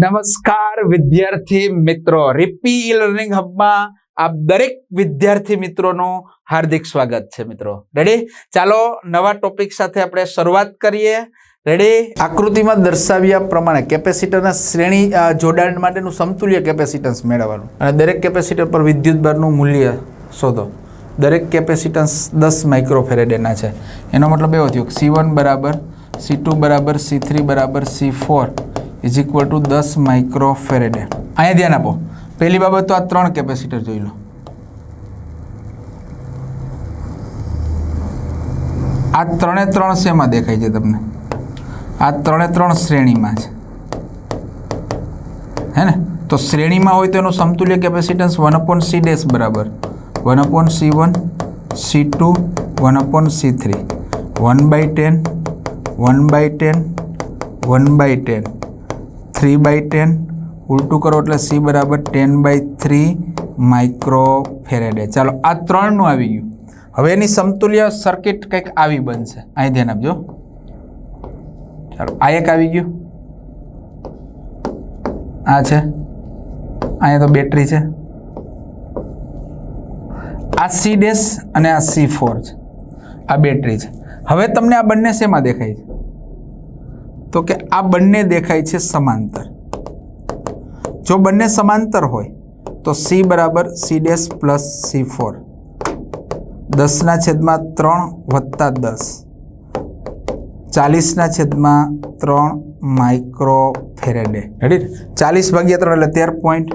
નમસ્કાર વિદ્યાર્થી મિત્રો. રિપી ઈ લર્નિંગ હબમાં આપ દરેક વિદ્યાર્થી મિત્રોનું હાર્દિક સ્વાગત છે મિત્રો. રેડી ચાલો નવા ટોપિક સાથે આપણે શરૂઆત કરીએ. રેડી આકૃતિમાં દર્શાવ્યા પ્રમાણે કેપેસિટરના શ્રેણી જોડાણ માટેનું સમતુલ્ય કેપેસિટન્સ મેળવવાનું. અને દરેક કેપેસિટર પર વિદ્યુતભારનું મૂલ્ય શોધો. દરેક કેપેસિટન્સ દસ માઇક્રોફેરેડેના છે. એનો મતલબ એવો થયો સી વન બરાબર સી ટુ બરાબર સી થ્રી બરાબર C four is equal to દસ માઇક્રોફેરેડે અહીંયા ધ્યાન આપો. પહેલી બાબત તો આ ત્રણ કેપેસિટર જોઈ લો. આ ત્રણે ત્રણ શેમાં દેખાય છે તમને? આ ત્રણે ત્રણ શ્રેણીમાં છે. હે ને? તો શ્રેણીમાં હોય તો એનું સમતુલ્ય capacitance one upon C dash બરાબર. One upon C one C two one upon C three one by ten one by ten one by ten three by ten ઉલટું કરો એટલે સી બરાબર ten by three micro faraday ચાલો, આ ત્રણનું આવી ગયું. હવે એની સમતુલ્ય સર્કિટ કંઈક આવી બનશે. અહીં ધ્યાન આપજો. ચાલો, આ એક આવી ગયું. આ છે. અહીંયા તો બેટરી છે. આ સી ડેશ અને આ સી ફોર છે. આ બેટરી છે. હવે તમને આ બંને શેમાં દેખાય છે? તો કે આ બંને દેખાય છે સમાંતર. જો બંને સમાંતર હોય તો સી બરાબર C dash plus C four. દસના છેદમાં ત્રણ વત્તા દસ. ચાલીસના છેદમાં ત્રણ માઇક્રો ફેરેડે રેડી ચાલીસ ભાગ્યા ત્રણ એટલે તેર પોઈન્ટ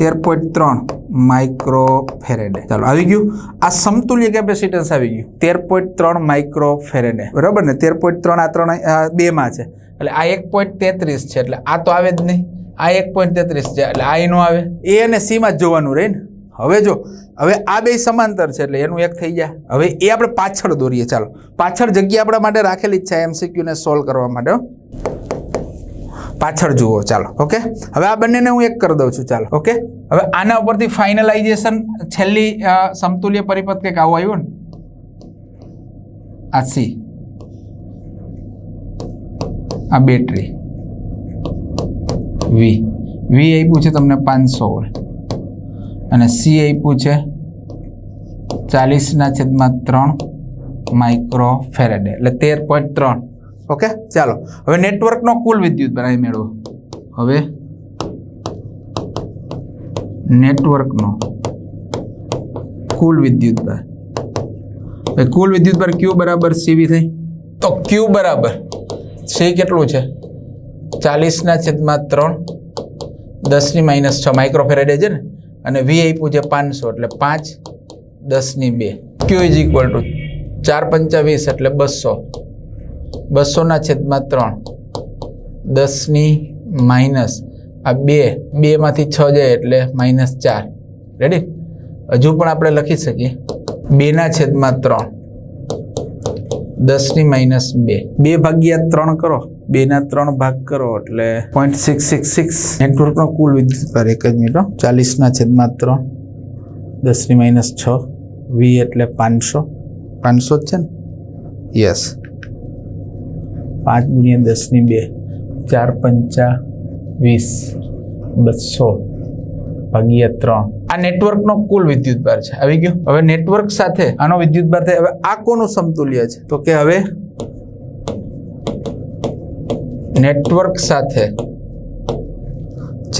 તેર પોઈન્ટ ત્રણ માઇક્રો ફેરેડે. ચાલો, આવી ગયું. આ સમતુલ્ય કેપેસિટન્સ આવી ગયું. તેર પોઈન્ટ ત્રણ માઇક્રો ફેરેડે. બરાબર ને? તેર પોઈન્ટ ત્રણ આ ત્રણ બેમાં છે. એટલે આ એક પોઈન્ટ તેત્રીસ છે. એટલે આ તો આવે જ નહીં. આ એક પોઈન્ટ તેત્રીસ છે. એટલે આ એનું આવે. એ અને સીમાં જ જોવાનું રહે ને? હવે જો, હવે આ બે સમાંતર છે એટલે એનું એક થઈ જાય. હવે એ આપણે પાછળ દોરીએ. ચાલો, પાછળ જગ્યા આપણા માટે રાખેલી જ છે એમસીક્યુને સોલ્વ કરવા માટે. પાછળ જુઓ, ચાલો ઓકે હવે આ બંનેને હું એક કરી દઉં છું, ચાલો ઓકે હવે આના ઉપરથી ફાઇનલાઇઝેશન છેલ્લી સમતુલ્ય પરિપથ કંઈક આવું આવ્યું ને? આ સી આ બેટરી વી વી આપ્યું છે તમને પાંચસો અને સી આપ્યું છે ચાલીસના છેદમાં ત્રણ માઇક્રો ફેરેડે એટલે તેર પોઈન્ટ ત્રણ. ઓકે? ચાલો. હવે નેટવર્કનો કુલ વિદ્યુત બનાવી મેળવો. હવે નેટવર્કનો કુલ વિદ્યુત ભાર. હવે કુલ વિદ્યુત ભાર ક્યુ બરાબર સીવી થઈ. તો ક્યુ બરાબર સી કેટલું છે? ચાલીસના છેદમાં ત્રણ, દસની માઇનસ છ. માઇક્રોફેરેડે છે ને? અને વી આપ્યું છે પાંચસો, એટલે પાંચ, દસની બે. ક્યુ ઇઝ ઇક્વલ ટુ ચાર પંચાવીસ એટલે બસો. બસોના છેદમાં ત્રણ. દસની માઇનસ. આ બે, બેમાંથી છ જાય એટલે માઇનસ ચાર. રેડી હજુ પણ આપણે લખી શકીએ. બેના છેદમાં ત્રણ. દસની માઇનસ બે. બે ભાગ્યા ત્રણ કરો. બેના ત્રણ ભાગ કરો એટલે પોઈન્ટ સિક્સ સિક્સ સિક્સ નેટવર્કનો કુલ વિદ્યુત ભાર એક જ મિનિટ ચાલીસના છેદમાં ત્રણ. દસની માઇનસ છ. વી એટલે પાંચસો. પાંચસો જ છે ને? યસ પાંચ ગુણ્યા દસની બે, ચાર પંચા વીસ, બસો ભાગ્યા ત્રણ. આ નેટવર્કનો કુલ વિદ્યુત ભાર છે. આવી ગયો? હવે નેટવર્ક સાથે આનો વિદ્યુત ભાર થાય. હવે આ કોનું સમતુલ્ય છે? તો કે હવે નેટવર્ક સાથે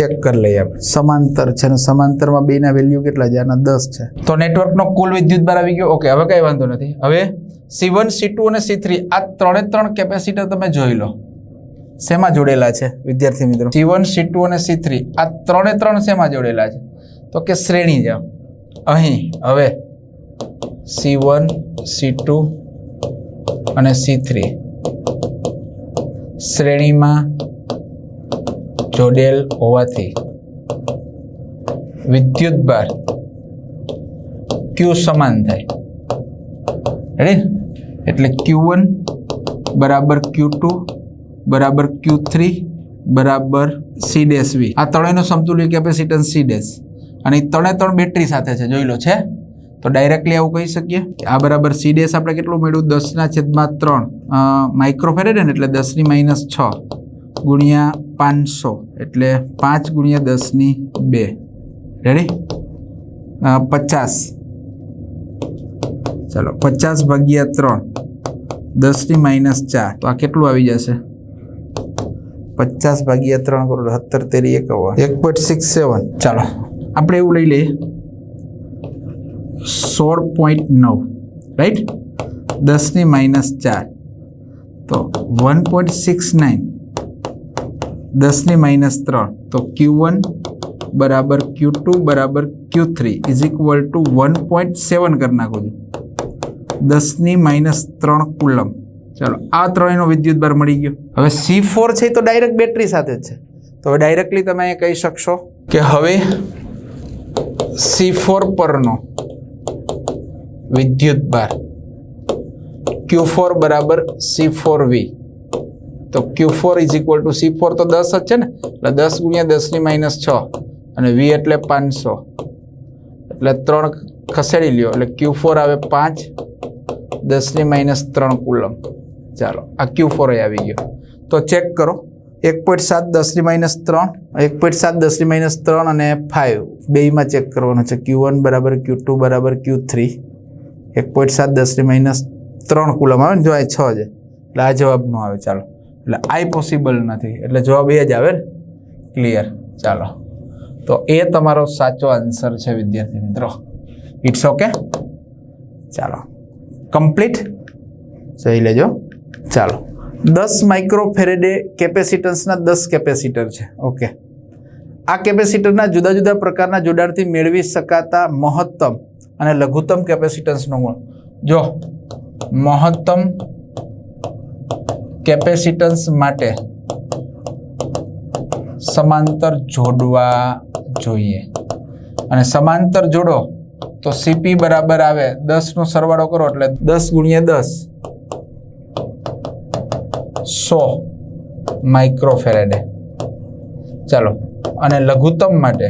ચેક કરી લઈએ આપણે. સમાંતર છે અને સમાંતરમાં બેના વેલ્યુ કેટલા છે? આના દસ છે. તો નેટવર્કનો કુલ વિદ્યુત ભાર આવી ગયો. ઓકે હવે કંઈ વાંધો નથી. હવે સી વન સી ટુ અને સી થ્રી આ ત્રણે ત્રણ કેપેસિટર તમે જોઈ લો. શેમાં જોડેલા છે? વિદ્યાર્થી મિત્રો. સી વન સી ટુ અને સી થ્રી આ ત્રણે ત્રણ શેમાં જોડેલા છે? તો કે શ્રેણી જાઓ અહીં હવે. સી વન સી ટુ અને સી થ્રી શ્રેણીમાં જોડેલ હોવાથી વિદ્યુત બાર ક્યુ સમાન થાય. રેડી એટલે ક્યુ વન બરાબર ક્યુ ટુ બરાબર ક્યુ થ્રી બરાબર સી ડેશ વી આ ત્રણેયનું સમતુલ્ય કેપેસિટન્સ સી ડેશ અને એ ત્રણે ત્રણ બેટરી સાથે છે, જોઈ લો છે. તો ડાયરેક્ટલી આવું કહી શકીએ આ બરાબર સી ડેશ આપણે કેટલું મેળવ્યું દસના છેદમાં ત્રણ. માઇક્રોફેરેડ ને એટલે દસની માઇનસ છ. ગુણ્યા પાંચસો એટલે પાંચ ગુણ્યા દસની બે. રેડી પચાસ. ચાલો, પચાસ ભાગ્યા ત્રણ. દસની માઇનસ ચાર. તો આ કેટલું આવી જશે? પચાસ ભાગ્યા ત્રણ કરોડ સત્તર તેરી એકાવન. એક પોઈન્ટ સિક્સ સેવન. ચાલો, આપણે એવું લઈ લઈએ. સોળ પોઈન્ટ નવ. રાઈટ દસની માઇનસ ચાર. તો વન પોઈન્ટ સિક્સ નાઇન. દસની માઇનસ ત્રણ. તો ક્યુ વન બરાબર ક્યુ ટુ બરાબર Q three is equal to one point seven કરી નાખું છું. દસની માઇનસ ત્રણ કુલમ. ચાલો, આ ત્રણેયનો વિદ્યુત ભાર મળી ગયો. હવે સી ફોર છે તો ડાયરેક્ટ બેટરી સાથે જ છે. તો હવે ડાયરેક્ટલી તમે અહીંયા કહી શકશો કે હવે સી ફોર પરનો વિદ્યુત ભાર ક્યુ ફોર બરાબર સી ફોર વી તો Q four is equal to C four તો દસ જ છે ને? એટલે દસ ગુણ્યા દસની માઇનસ છ અને વી એટલે પાંચસો. એટલે ત્રણ ખસેડી લ્યો. એટલે ક્યુ ફોર આવે પાંચ દસની માઇનસ ત્રણ કુલમ. ચાલો, આ ક્યુ ફોર આવી ગયો. તો ચેક કરો. એક પોઈન્ટ સાત દસની માઇનસ ત્રણ, એક પોઈન્ટ સાત દસની માઇનસ ત્રણ અને ફાઇવ બેમાં ચેક કરવાનું છે. ક્યુ બરાબર ક્યુ ટુ બરાબર ક્યુ થ્રી એક પોઈન્ટ સાત દસની માઇનસ ત્રણ કુલમ આવે ને? જો આ છ છે. એટલે આ જવાબ નો આવે. ચાલો. એટલે આઈ પોસિબલ નથી. એટલે જવાબ એ જ આવે ને? ક્લિયર ચાલો. તો એ તમારો સાચો આન્સર છે વિદ્યાર્થી મિત્રો. ઇટ્સ ઓકે ચાલો. કમ્પ્લીટ જોઈ લેજો. ચાલો. દસ માઇક્રો ફેરેડે કેપેસિટન્સના દસ કેપેસિટર છે. ઓકે આ કેપેસિટરના જુદા જુદા પ્રકારના જોડાણથી મેળવી શકાતા મહત્તમ અને લઘુત્તમ કેપેસિટન્સનો ગુણ. જો મહત્તમ કેપેસિટન્સ માટે સમાંતર જોડવા જોઈએ. અને સમાંતર જોડો તો સીપી બરાબર આવે, દસનો સરવાળો કરો એટલે દસ ગુણ્યા દસ. સો માઇક્રોફેરેડે. ચાલો, અને લઘુત્તમ માટે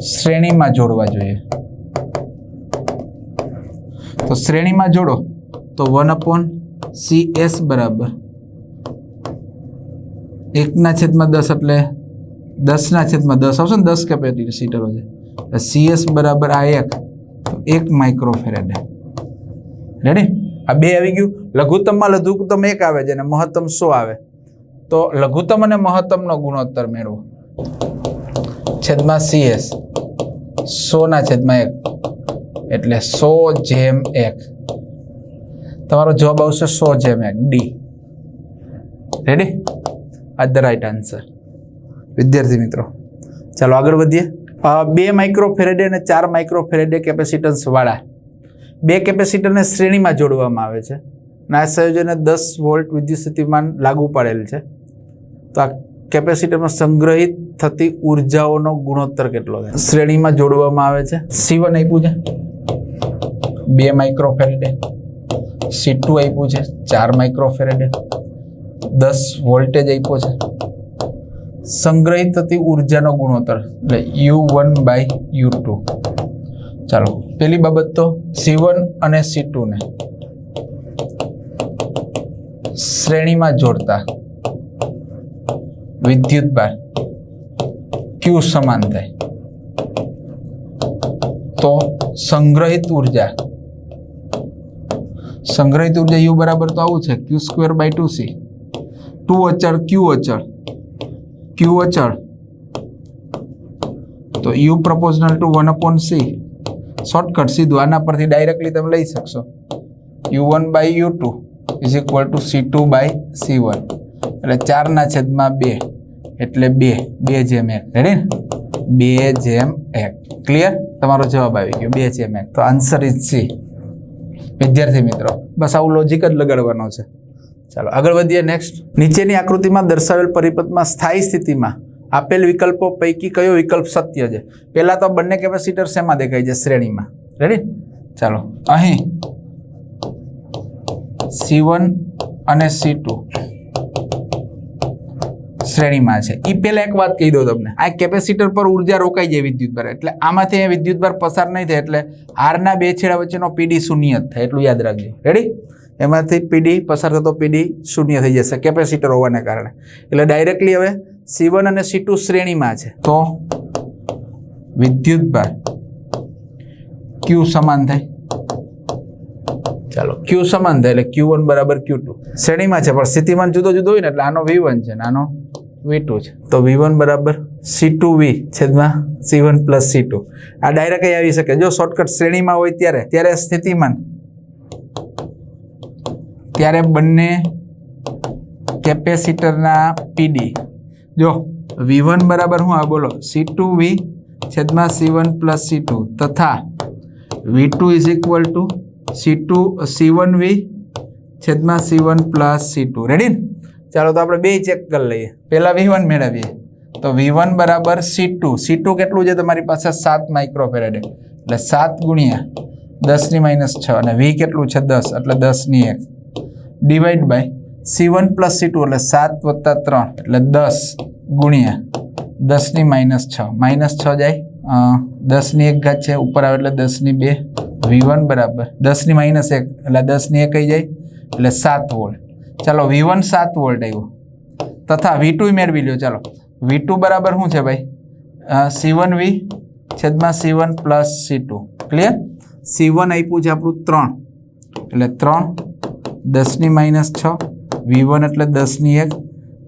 શ્રેણીમાં જોડવા જોઈએ. તો શ્રેણીમાં જોડો. તો વન અપોન સી એસ બરાબર. એકના છેદમાં દસ એટલે દસના છેદમાં દસ. આવશે ને દસ કેપેસિટરો છે સી એસ બરાબર આ એક. તો એક માઇક્રોફેરેડ રેડી આ બે આવી ગયું. લઘુત્તમમાં લઘુત્તમ એક આવે છે અને મહત્તમ સો આવે. તો લઘુત્તમ અને મહત્તમનો ગુણોત્તર મેળવો. છેદમાં સી એસ સોના છેદમાં એક. એટલે સો જેમ એક. તમારો જવાબ આવશે સો જેમ એક. ડી રેડી આ ધ રાઈટ આન્સર વિદ્યાર્થી મિત્રો, ચાલો આગળ વધીએ. બે માઇક્રો ફેરેડે અને ચાર માઇક્રો ફેરેડે કેપેસિટન્સ વાળા. બે કેપેસિટરને શ્રેણીમાં જોડવામાં આવે છે. અને આ સંયોજને દસ વોલ્ટ વિદ્યુત સ્થિતિમાન લાગુ પાડેલ છે. તો આ કેપેસિટરમાં સંગ્રહિત થતી ઉર્જાઓનો ગુણોત્તર કેટલો છે શ્રેણીમાં જોડવામાં આવે છે. સીવન આપ્યું છે. બે માઇક્રોફેરેડે સી ટુ આપ્યું છે, ચાર માઇક્રોફેરેડે દસ વોલ્ટેજ આપ્યો છે. સંગ્રહિત થતી ઉર્જાનો ગુણોત્તર, એટલે U one by U two ચાલો, પેલી બાબત તો સી વન અને સી ટુને શ્રેણીમાં જોડતા વિદ્યુત ભાર ક્યુ સમાન થાય. તો સંગ્રહિત ઊર્જા સંગ્રહિત ઊર્જા યુ બરાબર તો આવું છે Q square by two C two અચળ ક્યુ અચળ ક્યુ અચળ. તો U proportional to one upon C shortcut સીધું, આના પરથી ડાયરેક્ટલી તમે લઈ શકશો. U one by U two is equal to C two by C one એટલે ચારના છેદમાં બે, એટલે બે બે જેમ એક. રેડી ને બે જેમ એક. ક્લિયર તમારો જવાબ આવી ગયો, બે જેમ એક. તો આન્સર ઇઝ સી વિદ્યાર્થી મિત્રો, બસ આવું લોજિક જ લગાડવાનો છે. ચાલો, આગળ વધીએ નેક્સ્ટ નીચેની આકૃતિમાં દર્શાવેલ પરિપથમાં સ્થાયી સ્થિતિમાં આપેલ વિકલ્પો પૈકી કયો વિકલ્પ સત્ય છે? પહેલાં તો બંને કેપેસિટર શેમાં દેખાય છે? શ્રેણીમાં. રેડી ચાલો, અહીં સી અને સી શ્રેણીમાં છે. એ પહેલા એક વાત કહી દઉં તમને. આ કેપેસિટર પર ઊર્જા રોકાઈ જાય વિદ્યુત ભાર. એટલે આમાંથી અહીંયા વિદ્યુત ભાર પસાર નહીં થાય એટલે આરના બે છેડા વચ્ચેનો પીડી શૂન્ય થાય. એટલું યાદ રાખજો. રેડી એમાંથી પીડી પસાર થતો પીડી શૂન્ય થઈ જશે કેપેસિટર હોવાને કારણે. એટલે ડાયરેક્ટલી હવે સી અને સી શ્રેણીમાં છે. તો વિદ્યુતભાર ક્યુ સમાન થાય. ચાલો ક્યુ સમાન થાય એટલે ક્યુ વન બરાબર ક્યુ ટુ શ્રેણીમાં છે, પણ સ્થિતિમાન જુદો જુદો હોય ને એટલે આનો વી વન છે ને આનો વી ટુ છે. તો વી વન બરાબર સી ટુ વી છેદમાં C one plus C two આ ડાયરેક્ટ આવી શકે. જો શોર્ટકટ શ્રેણીમાં હોય ત્યારે ત્યારે સ્થિતિમાન. ત્યારે બંને કેપેસિટરના પીડી જો વી વન બરાબર હું આ બોલો સી ટુ વી છેદમાં C one plus C two તથા V two is equal to C two C one V છેદમાં C one plus C two ready ને ચાલો તો આપણે બે ચેક કરી લઈએ. પહેલાં વી વન મેળવીએ. તો વી વન બરાબર સી ટુ સી ટુ કેટલું છે? તમારી પાસે સાત માઇક્રોફેરેડ એટલે સાત ગુણ્યા દસની માઇનસ છ. અને વી કેટલું છે? દસ. એટલે દસની એક. Divide by C one plus C two એટલે સાત વત્તા ત્રણ. એટલે દસ ગુણ્યા દસની માઇનસ છ. માઇનસ છ જાય દસની એક ઘાત છે, ઉપર આવે એટલે દસની બે વી વન બરાબર. દસની માઇનસ એક, એટલે દસની એક કહી જાય, એટલે સાત વોલ્ટ. ચાલો, વી વન સાત વોલ્ટ આવ્યો. તથા વી ટુ મેળવી લ્યો, ચાલો. વી ટુ બરાબર શું છે ભાઈ? સી વન વી છેદમાં C one plus C two. Clear C one આપ્યું છે આપણું ત્રણ. એટલે ત્રણ, દસની માઇનસ છ, વી વન એટલે દસની એક.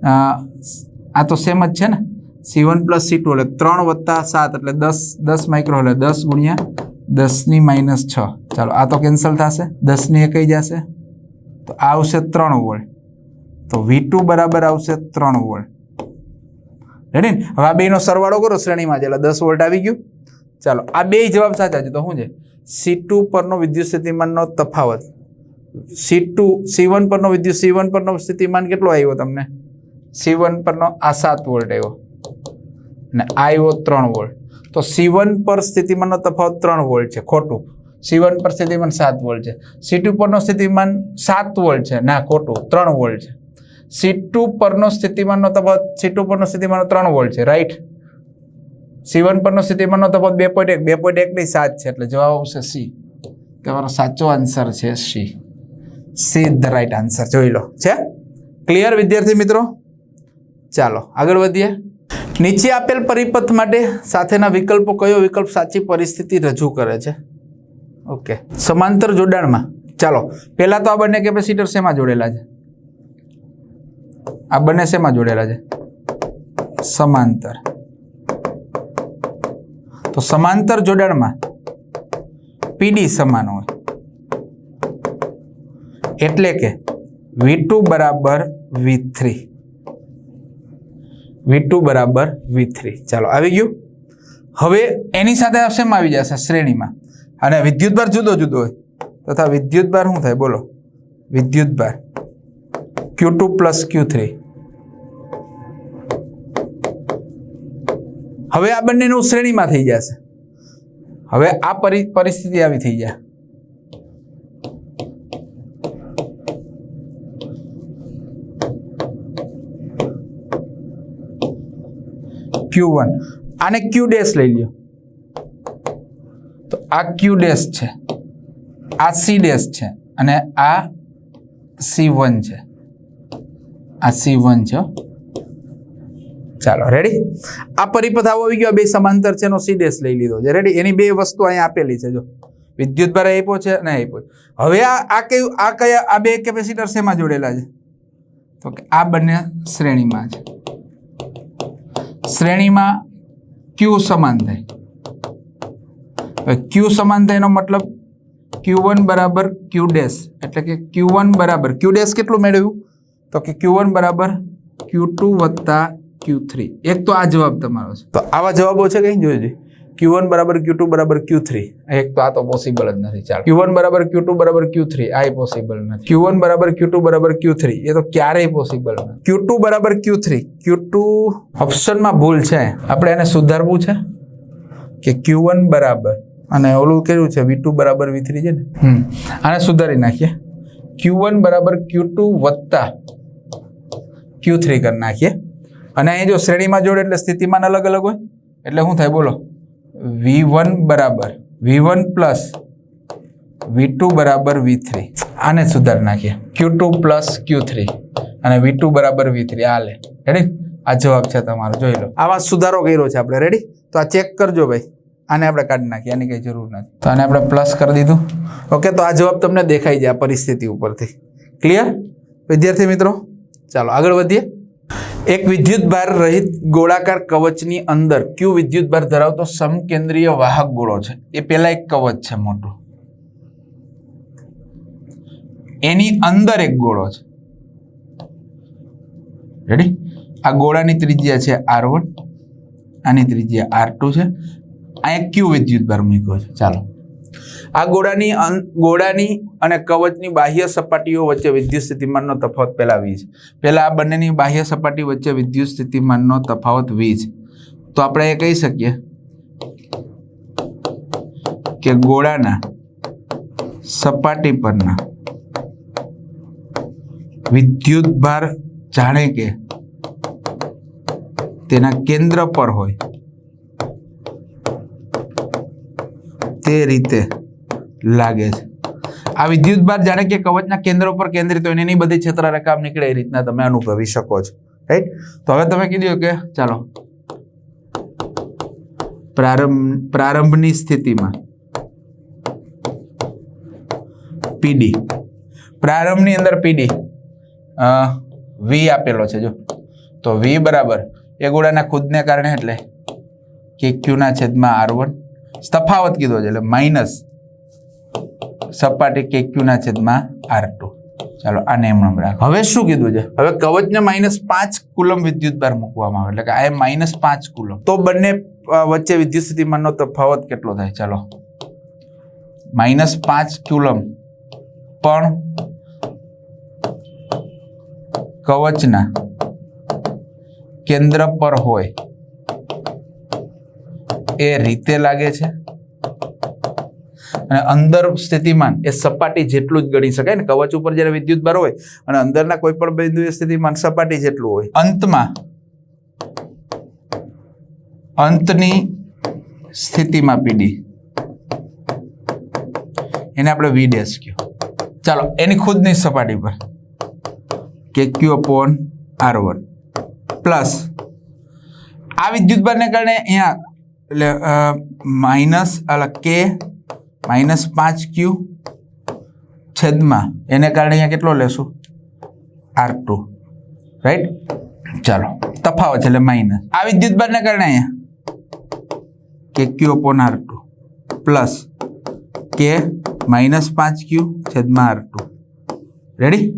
આ તો સેમ જ છે ને? C one plus C two એટલે ત્રણ વત્તા સાત એટલે દસ દસ માઇક્રો એટલે દસ ગુણ્યા દસની માઇનસ છ. ચાલો, આ તો કેન્સલ થશે. દસની એક કઈ જશે? તો આ આવશે ત્રણ વોલ્ટ. તો વી ટુ બરાબર આવશે ત્રણ વોલ્ટ. રેડી ને હવે આ બેનો સરવાળો કરો શ્રેણીમાં જ, એટલે દસ વોલ્ટ આવી ગયું. ચાલો, આ બે જવાબ સાચા છે તો શું છે? સી ટુ પરનો વિદ્યુત સ્થિતિમાનનો તફાવત. સી ટુ સી વન પરનો વિદ્યુત સી વન પરનો સ્થિતિમાન કેટલો આવ્યો તમને? સી વન પરનો આ સાત વોલ્ટ આવ્યો. અને આઈઓ ત્રણ વોલ્ટ તો સી પર સ્થિતિમાનનો તફાવત ત્રણ વોલ્ટ છે, ખોટું. સી પર સ્થિતિમાન સાત વોલ્ટ છે. સી ટુ પરનો સ્થિતિમાન સાત વોલ્ટ છે. ના, ખોટું. ત્રણ વોલ્ટ છે. સી ટુ પરનો સ્થિતિમાનનો તફાવત સી ટુ પરનો સ્થિતિમાનનો ત્રણ વોલ્ટ છે. રાઈટ સી પરનો સ્થિતિમાનનો તફાવત બે પોઈન્ટ એક. બે પોઈન્ટ એક નહીં, સાત છે. એટલે જવાબ આવશે સી તમારો સાચો આન્સર છે C C the right answer જોઈ લો. છે? ક્લિયર વિદ્યાર્થી મિત્રો? ચાલો, આગળ વધીએ. નીચે આપેલ પરિપથ માટે સાથેના વિકલ્પો કયો વિકલ્પ સાચી પરિસ્થિતિ રજૂ કરે છે? ઓકે. સમાંતર જોડાણમાં. ચાલો. પહેલાં તો આ બંને કેપેસિટર શેમાં જોડેલા છે? આ બંને શેમાં જોડેલા છે? સમાંતર. તો સમાંતર જોડાણમાં પીડી સમાન હોય. એટલે કે વી ટુ બરાબર વી થ્રી વી ટુ બરાબર વી થ્રી ચાલો, આવી ગયું? હવે એની સાથે શેમ આવી જશે શ્રેણીમાં. અને વિદ્યુતભાર જુદો જુદો હોય. તથા વિદ્યુતભાર શું થાય? બોલો. વિદ્યુતભાર Q two plus Q three હવે આ બંનેનું શ્રેણીમાં થઈ જશે. હવે આ પરી, પરિસ્થિતિ આવી થઈ જાય. ક્યુ વન આને ક્યુ ડેશ લઈ લ્યો. તો આ ક્યુ ડેશ છે. આ સી ડેશ છે. અને આ સી વન છે. આ સી વન છે. ચાલો રેડી આ પરિપથ આવી ગયો. બે સમાંતર છે, એનો સી ડેશ લઈ લીધો છે. રેડી એની બે વસ્તુ અહીંયા આપેલી છે, જો. વિદ્યુત ભાર આપ્યો છે અને આપ્યો. હવે આ આ કયું, આ કયા, આ બે કેપેસિટર શેમાં જોડેલા છે? તો કે આ બંને શ્રેણીમાં છે. શ્રેણીમાં ક્યુ સમાન થાય. ક્યુ સમાન થાય એનો મતલબ ક્યુ વન બરાબર ક્યુ ડેશ એટલે કે ક્યુ વન બરાબર ક્યુ ડેશ કેટલું મેળવ્યું? તો કે ક્યુ વન બરાબર ક્યુ ટુ વત્તા ક્યુ થ્રી એક તો આ જવાબ તમારો છે. તો આવા જવાબો છે કઈ જોઈજો ક્યુ વન બરાબર ક્યુ ટુ બરાબર ક્યુ થ્રી એક તો આ તો પોસિબલ જ નથી ચાલ. ક્યુ વન બરાબર ક્યુ ટુ બરાબર ક્યુ થ્રી આ પોસિબલ નથી. ક્યુ વન બરાબર ક્યુ ટુ બરાબર ક્યુ થ્રી એ તો ક્યારેય પોસિબલ નથી. ક્યુ ટુ બરાબર ક્યુ થ્રી ક્યુ ટુ ઓપ્શનમાં ભૂલ છે. આપણે એને સુધારવું છે? કે ક્યુ વન બરાબર અને ઓલું કેવું છે વી ટુ બરાબર વી થ્રી છે ને? હમ. આને સુધારી નાખીએ. ક્યુ વન બરાબર ક્યુ ટુ વત્તા ક્યુ થ્રી કરી નાખીએ. અને અહીં જો શ્રેણીમાં જોડે એટલે સ્થિતિમાન અલગ અલગ હોય એટલે શું થાય? બોલો. વી વન બરાબર, V one plus, V two બરાબર, વી થ્રી. આને સુધાર નાખીએ. Q two plus, Q three. અને વી ટુ બરાબર, વી થ્રી. આ લે. રેડી આ જવાબ છે તમારો. જોઈ લો. આમાં સુધારો કર્યો છે આપણે. રેડી તો આ ચેક કરજો ભાઈ. આને આપણે કાઢી નાખીએ. આની કંઈ જરૂર નથી. તો આને આપણે પ્લસ કરી દીધું. ઓકે તો આ જવાબ તમને દેખાઈ જાય પરિસ્થિતિ ઉપરથી. ક્લિયર વિદ્યાર્થી મિત્રો? ચાલો, આગળ વધીએ. એક વિદ્યુત ભાર રહિત ગોળાકાર કવચની અંદર ક્યુ વિદ્યુત ભાર ધરાવતો સમકેન્દ્રીય વાહક ગોળો છે. એ પેલા એક કવચ છે મોટો. એની અંદર એક ગોળો છે. રેડી આ ગોળાની ત્રિજ્યા છે આર વન, આની ત્રિજ્યા આર ટુ છે. આ એક ક્યુ વિદ્યુત ભાર મૂક્યો છે. ચાલો. આ ગોળાની ગોળાની અને કવચની બાહ્ય સપાટીઓ વચ્ચે વિદ્યુત સ્થિતિમાનનો તફાવત પહેલા વીજ પહેલા આ બંનેની બાહ્ય સપાટી વચ્ચે વિદ્યુત સ્થિતિમાનનો તફાવત વીજ તો આપણે એ કહી શકીએ કે ગોળાના સપાટી પરના વિદ્યુત ભાર જાણે કે તેના કેન્દ્ર પર હોય તે રીતે લાગે છે. આ વિદ્યુત ભાર જાણે કે કવચના કેન્દ્ર ઉપર કેન્દ્રિત હોય એની બધી ક્ષેત્રરેખા આમ નીકળે એ રીતના તમે અનુભવી શકો છો. રાઈટ તો હવે તમે કીધું કે ચાલો. પ્રારંભ, પ્રારંભની સ્થિતિમાં. પીડી. પ્રારંભની અંદર પીડી. વી આપેલો છે જો. તો વી બરાબર. એ ગોળાના ખુદને કારણે એટલે કે ક્યુના છેદમાં આર વન તફાવત કીધો છે એટલે માઇનસ સપાટી કે ક્યુના છેદમાં આર ટુ ચાલો આને એમ રાખ. હવે શું કીધું છે? હવે કવચને માઇનસ પાંચ કુલમ વિદ્યુત ભાર મૂકવામાં આવે. એટલે કે આ માઇનસ પાંચ કુલમ. તો બંને વચ્ચે વિદ્યુત સ્થિતિમાનનો તફાવત કેટલો થાય? ચાલો. માઇનસ પાંચ કુલમ પણ કવચના કેન્દ્ર પર હોય. એ રીતે લાગે છે. અને અંદર સ્થિતિમાન એ સપાટી જેટલું જ ગણી શકાય ને, કવચ ઉપર જ્યારે વિદ્યુત ભાર હોય અને અંદરના કોઈ પણ બિંદુએ સ્થિતિમાન સપાટી જેટલું હોય. અંતમાં અંતની સ્થિતિમાં પીડી એને આપણે વી ડેશ કયો ચાલો, એની ખુદની સપાટી પર. K Q upon R one plus આ વિદ્યુત ભારને કારણે અહીંયા એટલે માઇનસ એટલે કે, માઇનસ પાંચ ક્યુ છેદમાં. એને કારણે અહીંયા કેટલો લેશું? R two. રાઈટ? ચાલો. તફાવત એટલે માઇનસ. આ વિદ્યુતભારને કારણે અહીંયા. K Q upon R two. Plus K minus પાંચ ક્યુ છેદમાં આર ટુ. રેડી?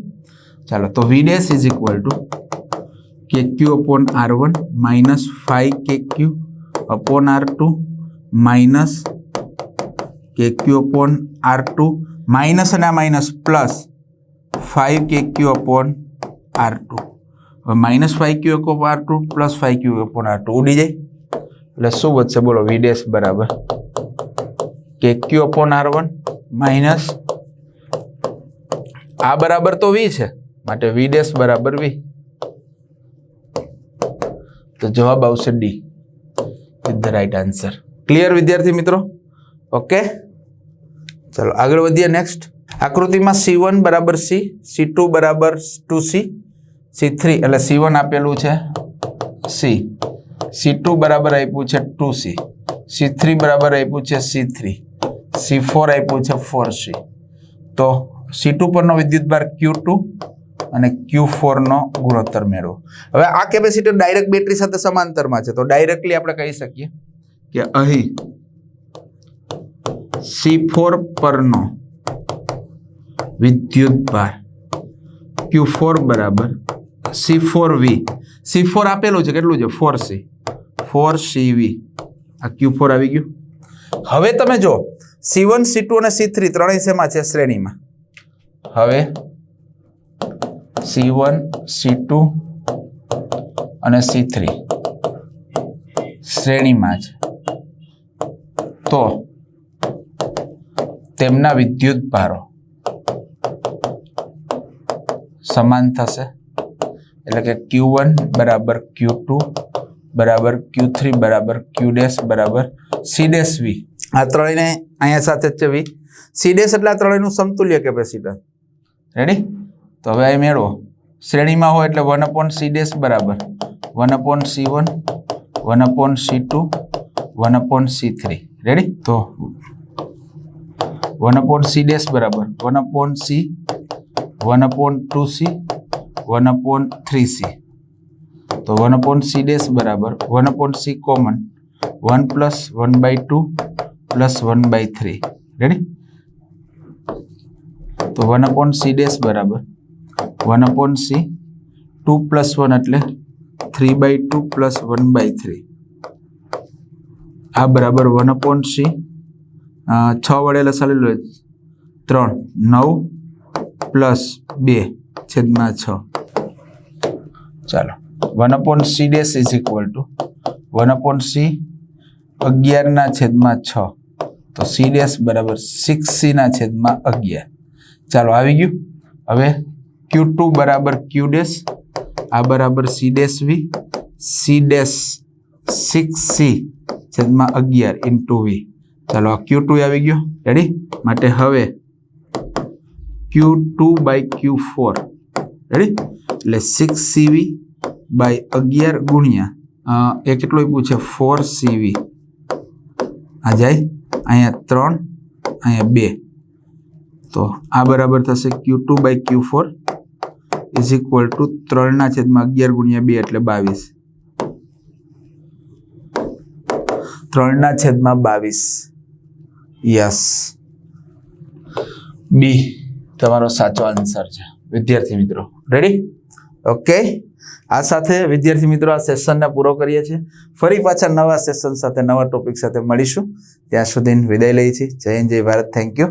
ચાલો, તો V dash is equal to K Q upon R one minus five K Q upon R two minus K Q upon R two minus અને આ minus plus five K Q upon R two. હવે minus five Q upon R two plus five Q upon R two ઉડી જાય. એટલે શું વધશે? બોલો વી dash બરાબર. K Q upon R one minus આ બરાબર તો વી છે, માટે વી ડેશ બરાબર વી તો જવાબ આવશે D with the right answer clear વિદ્યાર્થી મિત્રો? ઓકે ચલો, આગળ વધીએ નેક્સ્ટ આકૃતિમાં સી વન બરાબર સી સી ટુ બરાબર ટુ સી સી થ્રી એટલે સી વન આપેલું છે સી સી ટુ બરાબર આપ્યું છે ટુ સી સી થ્રી બરાબર આપ્યું છે સી થ્રી સી ફોર આપ્યું છે ફોર સી તો સી ટુ પરનો વિદ્યુત ભાર ક્યુ ટુ અને ક્યુ ફોરનો ગુણોત્તર મેળવો. હવે આ કેપેસિટર ડાયરેક્ટ બેટરી સાથે સમાંતરમાં છે, તો ડાયરેક્ટલી આપણે કહી શકીએ કે અહીં સી ફોર પરનો વિદ્યુત ભાર ક્યુ ફોર બરાબર C four V C four આપેલું છે, કેટલું છે? Four C four C V આ ક્યુ ફોર આવી ગયું. હવે તમે જો સી વન સી ટુ અને સી થ્રી ત્રણેય શેમાં છે? શ્રેણીમાં. હવે સી વન સી ટુ અને સી થ્રી શ્રેણીમાં છે. તો તેમના વિદ્યુત ભારો સમાન થશે. એટલે કે ક્યુ વન બરાબર ક્યુ ટુ બરાબર ક્યુ થ્રી બરાબર ક્યુ ડેશ બરાબર સી ડેશ વી આ ત્રણેયને અહીંયા સાથે જ છે વી સી ડેશ એટલે આ ત્રણેયનું સમતુલ્ય કેપેસિટર. રેડી તો હવે અહીં મેળવો શ્રેણીમાં હોય એટલે વન અપોન સી ડેશ બરાબર one upon C one one upon C two one upon C three ready તો વન અપોન સી ડેશ બરાબર one upon C one upon two C one upon three C તો one upon C dash બરાબર one upon C common one plus one by two plus one by three ready તો one upon C dash બરાબર one upon C two plus one એટલે three by two plus one by three આ બરાબર one upon C છ વડે લસાડી લો ત્રણ, નવ plus બે, છેદમાં છ. ચાલો. One upon C dash is equal to one upon C અગિયારના છેદમાં છ. તો સી ડેસ બરાબર સિક્સ સીના છેદમાં અગિયાર. ચાલો, આવી ગયું. હવે ક્યુ ટુ બરાબર ક્યુ ડેશ આ બરાબર c dash v c dash six c છેદમાં અગિયાર ઇન્ટુ વી ચાલો આ ક્યુ ટુ આવી ગયો. રેડી માટે હવે q two by q four ready એટલે સિક્સ સીવી બાય અગિયાર ગુણ્યા એ કેટલો પૂછે ફોર સીવી આ જાય અહીંયા ત્રણ, અહીંયા બે. તો આ બરાબર થશે q two by q four is equal to ત્રણના છેદમાં અગિયાર ગુણ્યા બે એટલે બાવીસ. ત્રણના છેદમાં બાવીસ. યસ બી તમારો સાચો આન્સર છે. વિદ્યાર્થી મિત્રો. રેડી ઓકે આ સાથે વિદ્યાર્થી મિત્રો આ સેશનને પૂરો કરીએ છીએ. ફરી પાછા નવા સેશન સાથે, નવા ટોપિક સાથે મળીશું. ત્યાં સુધી વિદાય લઈએ છીએ. જય હિન્દ, જય ભારત. Thank you